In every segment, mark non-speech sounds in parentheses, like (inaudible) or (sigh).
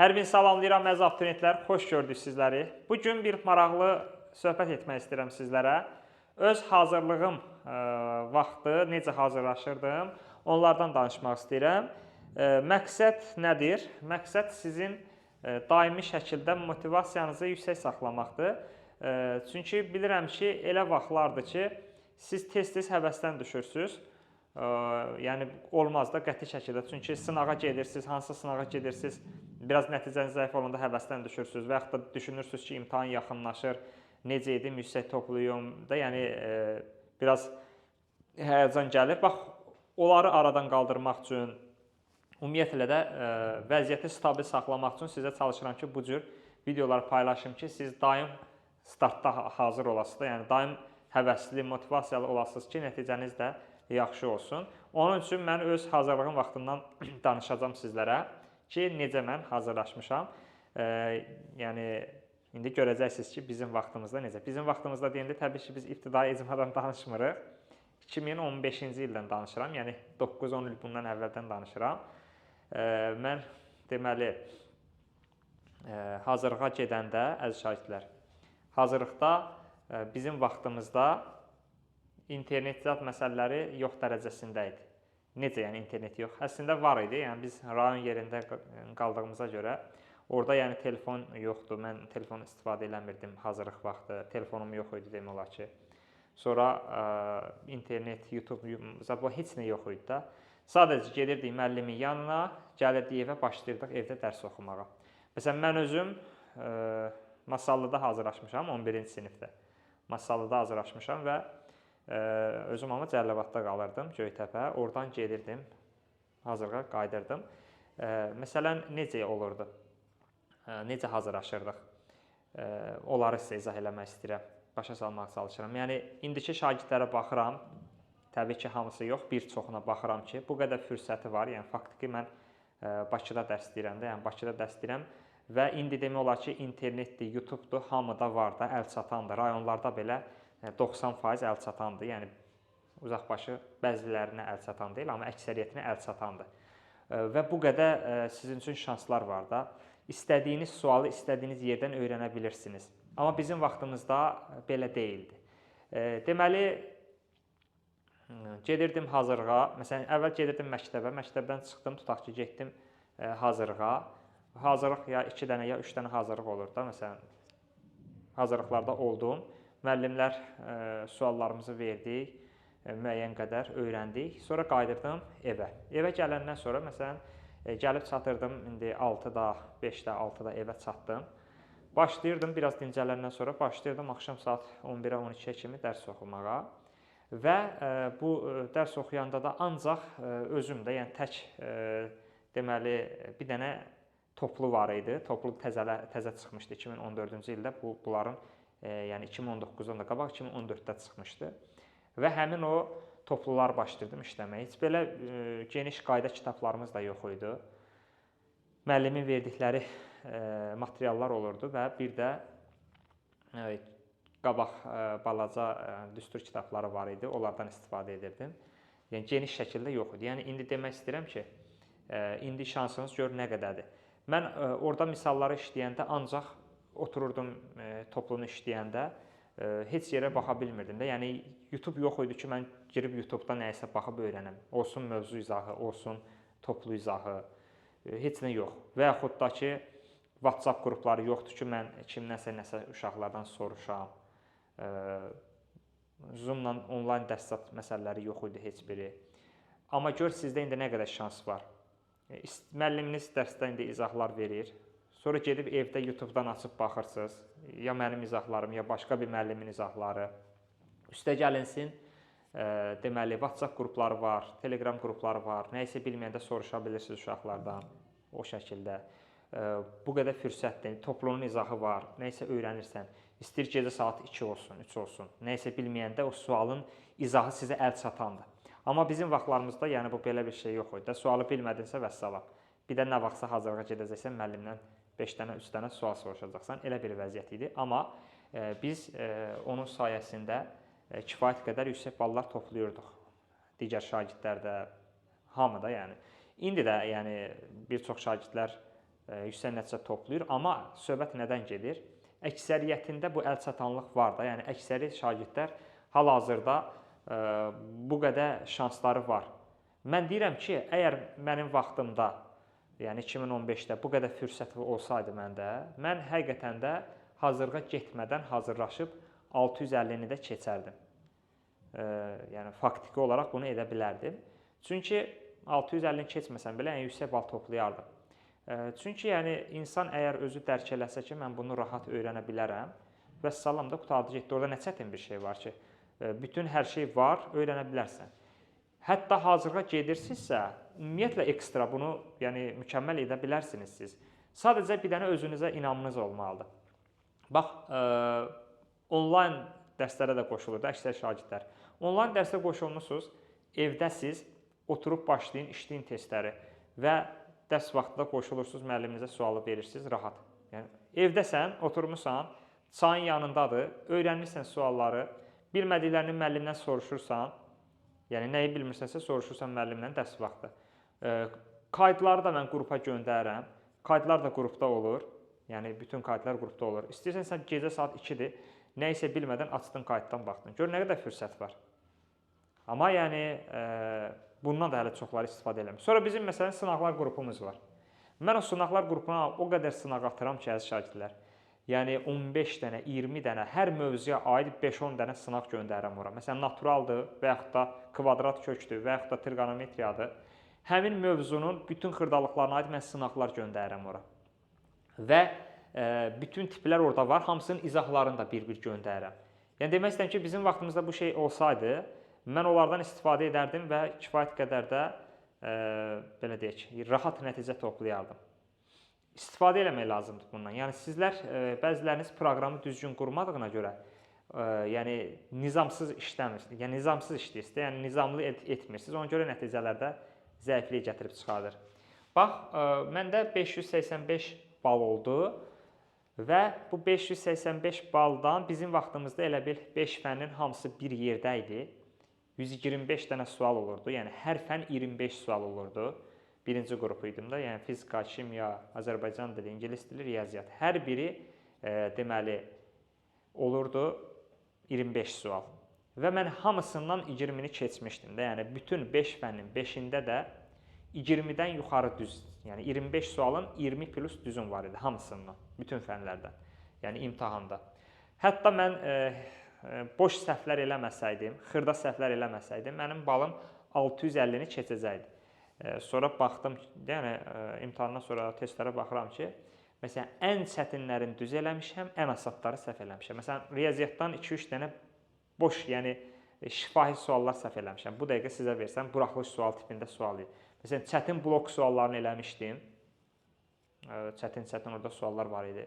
Hər birini salamlayıram əziz abituriyentlər. Xoş gördük sizləri. Bu gün bir maraqlı söhbət etmək istəyirəm sizlərə. Öz hazırlığım ə, vaxtı necə hazırlaşırdım, onlardan danışmaq istəyirəm. Ə, Məqsəd nədir? Məqsəd sizin ə, daimi şəkildə motivasiyanızı yüksək saxlamaqdır. Ə, Çünki bilirəm ki, elə vaxtlardır ki, siz tez-tez həvəsdən düşürsüz. Ə, Yəni olmaz da qəti şəkildə. Çünki sınağa gedirsiniz, hansı sınağa gedirsiniz, biraz nəticəniz zəif olanda həvəsdən düşürsüz və yaxud da düşünürsüz ki, imtahan yaxınlaşır, necə edim, yüksək toplayım da, yəni e, biraz həyəcan gəlir. Bax, onları aradan qaldırmaq üçün ümumiyyətlə də e, vəziyyəti stabil saxlamaq üçün sizə çalışıram ki, bu cür videolar paylaşım ki, siz daim startda ha- hazır olasınız da, yəni daim həvəsli, motivasiyalı olasınız ki, nəticəniz də yaxşı olsun. Onun üçün mən öz hazırlığım vaxtından (clears throat) danışacağam sizlərə ki, necə mən hazırlaşmışam. E, yəni indi görəcəksiniz ki, bizim vaxtımızda necə. Bizim vaxtımızda deyəndə təbii ki, biz ibtidai icmadan (laughs) danışmırıq. 2015-ci ildən danışıram. Yəni 9-10 il bundan əvvəldən danışıram. E, mən deməli e, hazırlığa gedəndə əziz şagirdlər, hazırlıqda e, bizim vaxtımızda internet zad məsələləri yox dərəcəsində idi. Necə yəni internet yox? Əslində var idi. Yəni biz rayon yerində qaldığımıza görə orada yəni telefon yoxdur. Mən telefon istifadə eləmirdim hazırlıq vaxtı. Telefonum yox idi demək olar ki. Sonra ə, internet, YouTube, zət bu heç nə yox idi də. Sadəcə gedirdik müəllimin yanına, gəlirdik evə, başlayırdıq evdə dərs oxumağa. Məsələn mən özüm ə, Masallıda hazırlaşmışam 11-ci sinifdə. Masallıda hazırlaşmışam və özüm amma Cəlilabadda qalırdım, Göytəpə. Oradan gedirdim, hazırlığa qayıdırdım. Məsələn necə olurdu? Necə hazırlaşırdıq? Onları sizə izah eləmək istəyirəm, başa salmağa çalışıram. Yəni indiki şagirdlərə baxıram, təbii ki, hamısı yox, bir çoxuna baxıram ki, bu qədər fürsəti var. Yəni faktiki mən ə, Bakıda dərs deyirəm də, yəni Bakıda dərs deyirəm və indi demək olar ki, internetdir, YouTube-dur, hamıda var da, əl çatandır. Rayonlarda belə 90% əl çatandır. Yəni uzaqbaşı bəzilərinə əl çatan deyil, amma əksəriyyətinə əl çatandır. Və bu qədər sizin üçün şanslar var da. İstədiyiniz sualı istədiyiniz yerdən öyrənə bilirsiniz. Amma bizim vaxtımızda belə deyildi. Deməli Gedirdim hazırlığa. Məsələn, əvvəl gedirdim məktəbə. Məktəbdən çıxdım, tutaq ki, getdim hazırlığa. Hazırlıq ya 2 dənə ya 3 dənə hazırlıq olur da. Məsələn, hazırlıqlarda oldum. Müəllimlər ə, suallarımızı verdik, ə, müəyyən qədər öyrəndik. Sonra qayıdırdım evə. Evə gələndən sonra məsələn, ə, gəlib çatırdım indi 6-da, 5-də, 6-da evə çatdım. Başlayırdım biraz dincələndən sonra başlayırdım axşam saat 11-ə, 12-yə kimi dərs oxumağa. Və ə, bu ə, dərs oxuyanda da ancaq ə, özüm də, yəni tək ə, deməli bir dənə toplu var idi. Toplu təzələ təzə çıxmışdı 2014-cü ildə. Bu bunların yəni 2019-dan da qabaq 2014-də çıxmışdı. Və həmin o toplular başlayırdım işləməyə. Heç belə ə, geniş qayda kitablarımız da yox idi. Müəllimin verdikləri ə, materiallar olurdu və bir də ə, qabaq balaca düstur kitabları var idi. Onlardan istifadə edirdim. Yəni geniş şəkildə yox idi. Yəni indi demək istəyirəm ki, indi şansınız gör nə qədərdir. Mən orada misalları işləyəndə ancaq otururdum ə, toplunu işləyəndə ə, heç yerə baxa bilmirdim də. Yəni YouTube yox idi ki, mən girib YouTube-da nəyisə baxıb öyrənəm. Olsun mövzu izahı, olsun toplu izahı, ə, heç nə yox. Və yaxud da ki, WhatsApp qrupları yoxdur ki, mən kimdənsə nəsə uşaqlardan soruşam. Ə, Zoom-la onlayn zad məsələləri yox idi heç biri. Amma gör sizdə indi nə qədər şans var. E, Müəlliminiz dərsdə indi izahlar verir. Sonra gedib evdə YouTube-dan açıb baxırsınız. Ya mənim izahlarım, ya başqa bir müəllimin izahları. Üstə gəlinsin, ə, deməli WhatsApp qrupları var, Telegram qrupları var. Nə isə bilməyəndə soruşa bilirsiniz uşaqlardan o şəkildə. Ə, Bu qədər fürsətdir. Toplunun izahı var. Nə isə öyrənirsən. İstəyir gecə saat 2 olsun, 3 olsun. Nə isə bilməyəndə o sualın izahı sizə əl çatandır. Amma bizim vaxtlarımızda yəni bu belə bir şey yox idi. Sualı bilmədinsə vəssalam. Bir də nə vaxtsa hazırlığa gedəcəksən müəllimdən 5 dənə, 3 dənə sual soruşacaqsan. Elə bir vəziyyət idi. Amma e, biz e, onun sayəsində e, kifayət qədər yüksək ballar toplayırdıq. Digər şagirdlər də, hamı da yəni. İndi də yəni bir çox şagirdlər e, yüksək nəticə toplayır, amma söhbət nədən gedir? Əksəriyyətində bu əlçatanlıq var da, yəni əksəri şagirdlər hal-hazırda e, bu qədər şansları var. Mən deyirəm ki, əgər mənim vaxtımda, yəni 2015-də bu qədər fürsət olsaydı məndə, mən həqiqətən də hazırlığa getmədən hazırlaşıb 650-ni də keçərdim. E, yəni faktiki olaraq bunu edə bilərdim. Çünki 650-ni keçməsəm belə ən yüksək bal toplayardım. E, çünki yəni insan əgər özü dərk eləsə ki, mən bunu rahat öyrənə bilərəm, və salam da qutardı getdi. Orada nə çətin bir şey var ki, bütün hər şey var, öyrənə bilərsən. Hətta hazırlığa gedirsinizsə, ümumiyyətlə ekstra bunu, yəni mükəmməl edə bilərsiniz siz. Sadəcə bir dənə özünüzə inamınız olmalıdır. Bax, ə, onlayn dərslərə də qoşulur da əksər şagirdlər. Onlayn dərsə qoşulmusunuz, evdəsiz, oturub başlayın, işləyin testləri və dərs vaxtında qoşulursunuz, müəlliminizə sualı verirsiniz rahat. Yəni evdəsən, oturmusan, çayın yanındadır, öyrənirsən sualları, bilmədiklərini müəllimdən soruşursan, yəni nəyi bilmirsənsə soruşursan müəllimdən dərs vaxtı. Kaydları da mən qrupa göndərirəm. Kaydlar da qrupda olur. Yəni bütün kaydlar qrupda olur. İstəyirsən sən gecə saat 2-dir, nə isə bilmədən açdın kayddan baxdın. Gör nə qədər fürsət var. Amma yəni e, bundan da hələ çoxları istifadə eləmir. Sonra bizim məsələn sınaqlar qrupumuz var. Mən o sınaqlar qrupuna o qədər sınaq atıram ki, əziz şagirdlər. Yəni 15 dənə, 20 dənə, hər mövzuya aid 5-10 dənə sınaq göndərirəm ora. Məsələn, naturaldır və yaxud da kvadrat kökdür və yaxud da trigonometriyadır. Həmin mövzunun bütün xırdalıqlarına aid mən sınaqlar göndərirəm ora və e, bütün tiplər orada var. Hamısının izahlarını da bir-bir göndərirəm. Yəni demək istəyirəm ki, bizim vaxtımızda bu şey olsaydı, mən onlardan istifadə edərdim və kifayət qədər də e, belə deyək, rahat nəticə toplayardım. İstifadə eləmək lazımdır bundan. Yəni sizlər e, bəziləriniz proqramı düzgün qurmadığına görə, e, yəni nizamsız işləmirsiniz. Yəni nizamsız işləyirsiniz, yəni nizamlı et etmirsiniz. Ona görə nəticələrdə zəiflik gətirib çıxardır. Bax, e, məndə 585 bal oldu və bu 585 baldan bizim vaxtımızda elə bil 5 fənnin hamısı bir yerdə idi. 125 dənə sual olurdu. Yəni hər fən 25 sual olurdu. Birinci qrupu idim də, yəni fizika, kimya, Azərbaycan dili, ingilis dili, riyaziyyat. Hər biri e, deməli olurdu 25 sual. Və mən hamısından 20-ni keçmişdim də. Yəni bütün 5 fənnin 5-də də 20-dən yuxarı düz, yəni 25 sualın 20 plus düzüm var idi hamısından, bütün fənlərdən. Yəni imtahanda. Hətta mən e, e, boş səhvlər eləməsəydim, xırda səhvlər eləməsəydim, mənim balım 650-ni keçəcəkdi. E, sonra baxdım, yəni e, imtahandan sonra testlərə baxıram ki, məsələn, ən çətinlərini düz eləmişəm, ən asadları səhv eləmişəm. Məsələn, riyaziyyatdan 2-3 dənə boş, yəni şifahi suallar səhv eləmişəm. Bu dəqiqə sizə versəm, buraxılış sual tipində sual idi. Məsələn, çətin blok suallarını eləmişdim. Çətin-çətin orada suallar var idi.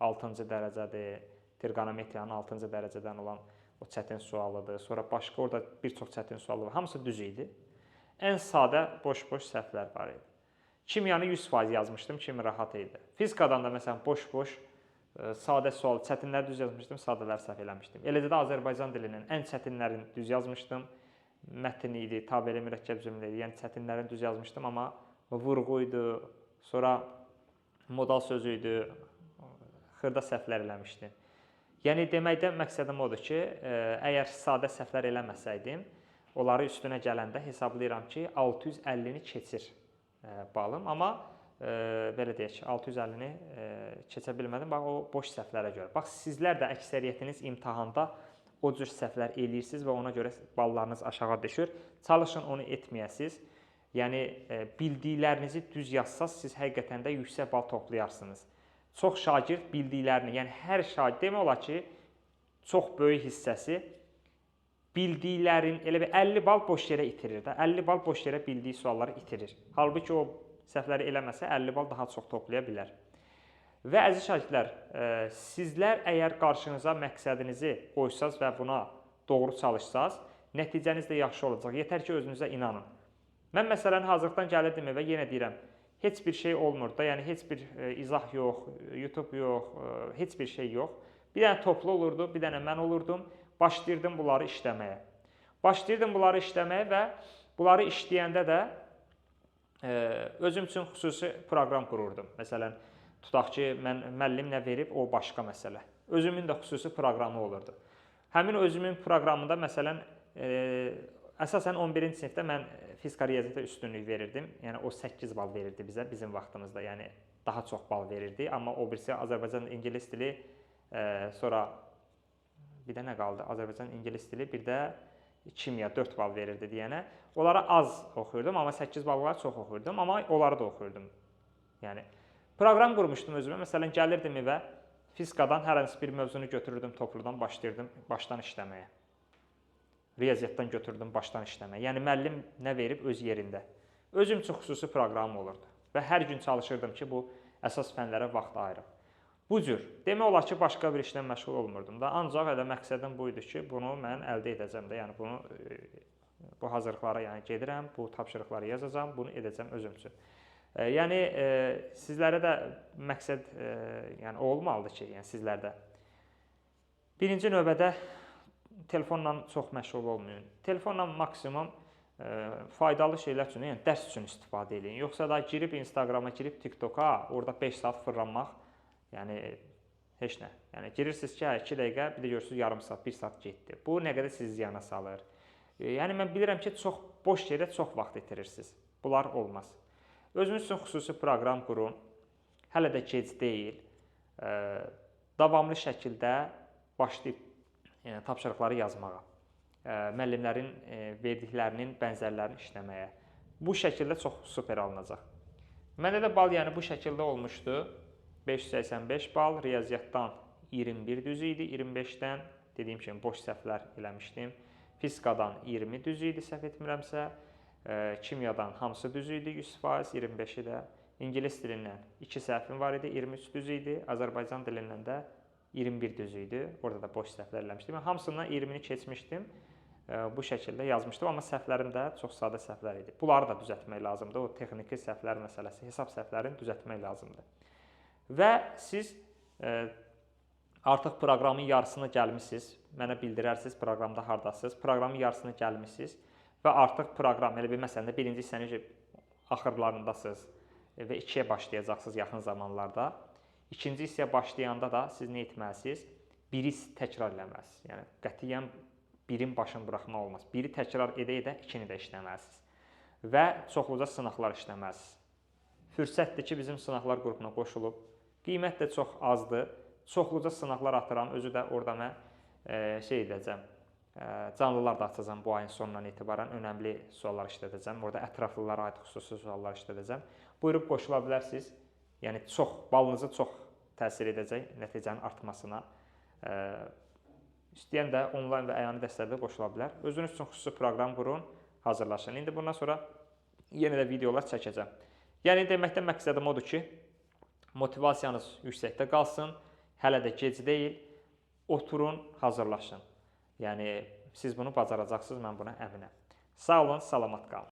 6-cı dərəcədir, trigonometriyanın 6-cı dərəcədən olan o çətin sualıdır. Sonra başqa orada bir çox çətin suallar var. Hamısı düz idi. Ən sadə boş-boş səhvlər var idi. Kimyanı 100% yazmışdım, kimi rahat idi. Fizikadan da məsələn boş-boş sadə sual, çətinləri düz yazmışdım, sadələri səhv eləmişdim. Eləcə də Azərbaycan dilinin ən çətinlərini düz yazmışdım mətn idi, tabeli mürəkkəb cümlə idi. Yəni çətinlərini düz yazmışdım, amma vurğu idi, sonra modal sözü idi, xırda səhvlər eləmişdim. Yəni deməkdən məqsədim odur ki, e, əgər sadə səhvlər eləməsəydim, onları üstünə gələndə hesablayıram ki, 650-ni keçir e, balım, amma belə deyək, 650-ni keçə bilmədim. Bax o boş səhvlərə görə. Bax sizlər də əksəriyyətiniz imtahanda o cür səhvlər eləyirsiniz və ona görə ballarınız aşağı düşür. Çalışın onu etməyəsiniz. Yəni bildiklərinizi düz yazsaz siz həqiqətən də yüksək bal toplayarsınız. Çox şagird bildiklərini, yəni hər şagird demək olar ki, çox böyük hissəsi bildiklərin elə bir 50 bal boş yerə itirir də. 50 bal boş yerə bildiyi sualları itirir. Halbuki o səhvləri eləməsə 50 bal daha çox toplaya bilər. Və əziz şagirdlər, e, sizlər əgər qarşınıza məqsədinizi qoysaz və buna doğru çalışsaz, nəticəniz də yaxşı olacaq. Yetər ki, özünüzə inanın. Mən məsələn hazırlıqdan gəlirdim və yenə deyirəm, heç bir şey olmur da, yəni heç bir e, izah yox, YouTube yox, e, heç bir şey yox. Bir dənə toplu olurdu, bir dənə mən olurdum. Başlayırdım bunları işləməyə. Başlayırdım bunları işləməyə və bunları işləyəndə də özüm üçün xüsusi proqram qururdum. Məsələn, Tutaq ki, mən müəllim nə verib, o başqa məsələ. Özümün də xüsusi proqramı olurdu. Həmin özümün proqramında məsələn e, əsasən 11-ci sinifdə mən fizika riyaziyyata üstünlük verirdim. Yəni o 8 bal verirdi bizə bizim vaxtımızda. Yəni daha çox bal verirdi, amma o birisi Azərbaycan ingilis dili, e, sonra bir də nə qaldı? Azərbaycan ingilis dili, bir də kimya 4 bal verirdi deyənə. Onlara az oxuyurdum, amma 8 ballara çox oxuyurdum, amma onları da oxuyurdum. Yəni proqram qurmuşdum özümə. Məsələn, gəlirdim evə, fizikadan hər hansı bir mövzunu götürürdüm, topludan başlayırdım başdan işləməyə. Riyaziyyatdan götürdüm başdan işləməyə. Yəni müəllim nə verib öz yerində. Özüm üçün xüsusi proqram olurdu və hər gün çalışırdım ki, bu əsas fənlərə vaxt ayırım. Bu cür. Demək olar ki, başqa bir işlə məşğul olmurdum da. Ancaq elə məqsədim bu idi ki, bunu mən əldə edəcəm də. Yəni bunu e, bu hazırlıqlara yəni gedirəm, bu tapşırıqları yazacağam, bunu edəcəm özüm üçün. E, Yəni e, sizlərə də məqsəd yəni olmalıdır ki, yəni sizlərdə birinci növbədə telefonla çox məşğul olmayın. Telefonla maksimum faydalı şeylər üçün, yəni dərs üçün istifadə edin. Yoxsa da girib Instagrama, girib TikToka, orada 5 saat fırlanmaq, yəni heç nə. Yəni girirsiniz ki, hə 2 dəqiqə, bir də görürsüz yarım saat, 1 saat getdi. Bu nə qədər sizi ziyana salır. E, Yəni mən bilirəm ki, çox boş yerə çox vaxt itirirsiniz. Bunlar olmaz. Özünüz üçün xüsusi proqram qurun. Hələ də gec deyil. Ə, davamlı şəkildə başlayıb yəni tapşırıqları yazmağa, müəllimlərin verdiklərinin bənzərlərini işləməyə. Bu şəkildə çox super alınacaq. Məndə də bal yəni bu şəkildə olmuşdu. 585 bal, riyaziyyatdan 21 düz idi, 25-dən dediyim kimi boş səhvlər eləmişdim. Fizikadan 20 düz idi, səhv etmirəmsə, ə, kimyadan hamısı düz idi 100%, 25-i də ingilis dilindən 2 səhvim var idi, 23 düz idi. Azərbaycan dilindən də 21 düz idi. Orada da boş səhvlər eləmişdim. Mən hamısından 20-ni keçmişdim. E, Bu şəkildə yazmışdım, amma səhvlərim də çox sadə səhvlər idi. Bunları da düzəltmək lazımdır. O texniki səhvlər məsələsi, hesab səhvlərini düzəltmək lazımdır. Və siz e, artıq proqramın yarısına gəlmisiniz. Mənə bildirərsiniz proqramda hardasınız. Proqramın yarısına gəlmisiniz və artıq proqram, elə bir məsələn də birinci hissənin axırlarındasınız və 2-yə başlayacaqsınız yaxın zamanlarda. İkinci hissəyə başlayanda da siz nə etməlisiniz? Biri təkrar eləməlisiniz. Yəni qətiyyən birin başını buraxmaq olmaz. Biri təkrar edə-edə ikini də işləməlisiniz. Və çoxluca sınaqlar işləməlisiniz. Fürsətdir ki, bizim sınaqlar qrupuna qoşulub. Qiymət də çox azdır. Çoxluca sınaqlar atıram. Özü də orada mən e, şey edəcəm. E, canlılar da açacağam bu ayın sonundan etibarən. Önəmli suallar işlədəcəm. Orada ətraflılara aid xüsusi suallar işlədəcəm. Buyurub qoşula bilərsiniz. Yəni çox balınızı çox təsir edəcək nəticənin artmasına. E, İstəyən də onlayn və əyani dərslərdə qoşula bilər. Özünüz üçün xüsusi proqram qurun, hazırlaşın. İndi bundan sonra yenə də videolar çəkəcəm. Yəni deməkdən məqsədim odur ki, motivasiyanız yüksəkdə qalsın. Hələ də gec deyil. Oturun, hazırlaşın. Yəni siz bunu bacaracaqsınız, mən buna əminəm. Sağ olun, salamat qalın.